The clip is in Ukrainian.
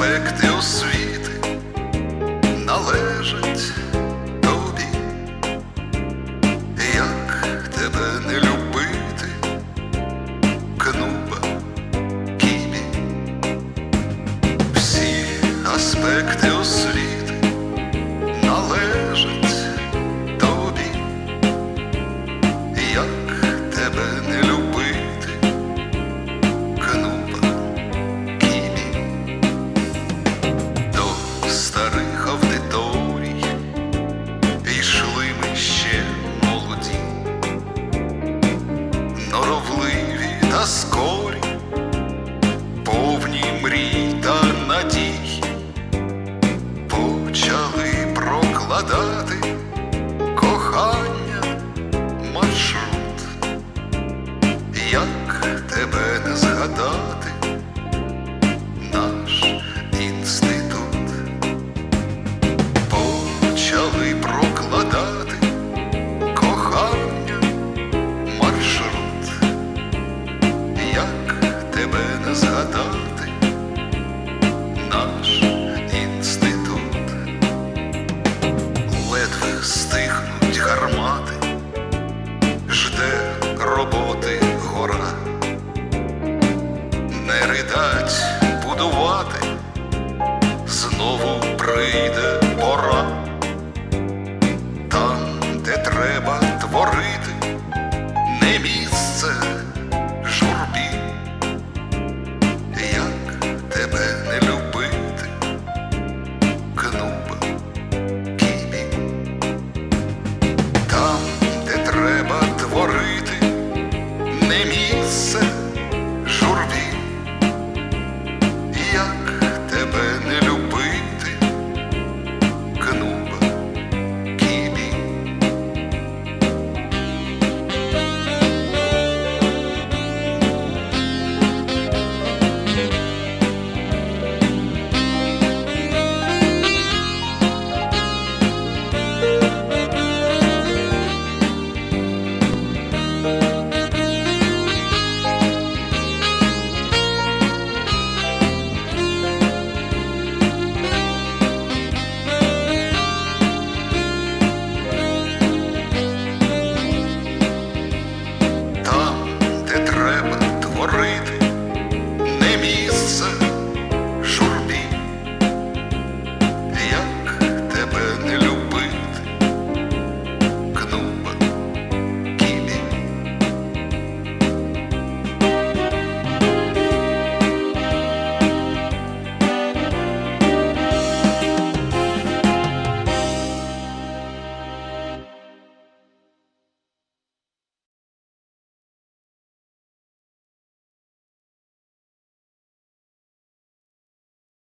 аспекти освіти належать тобі, як тебе не любити, кнуба, кібі, всі аспекти освіти роботи гора. не ридать будувати знову прийде.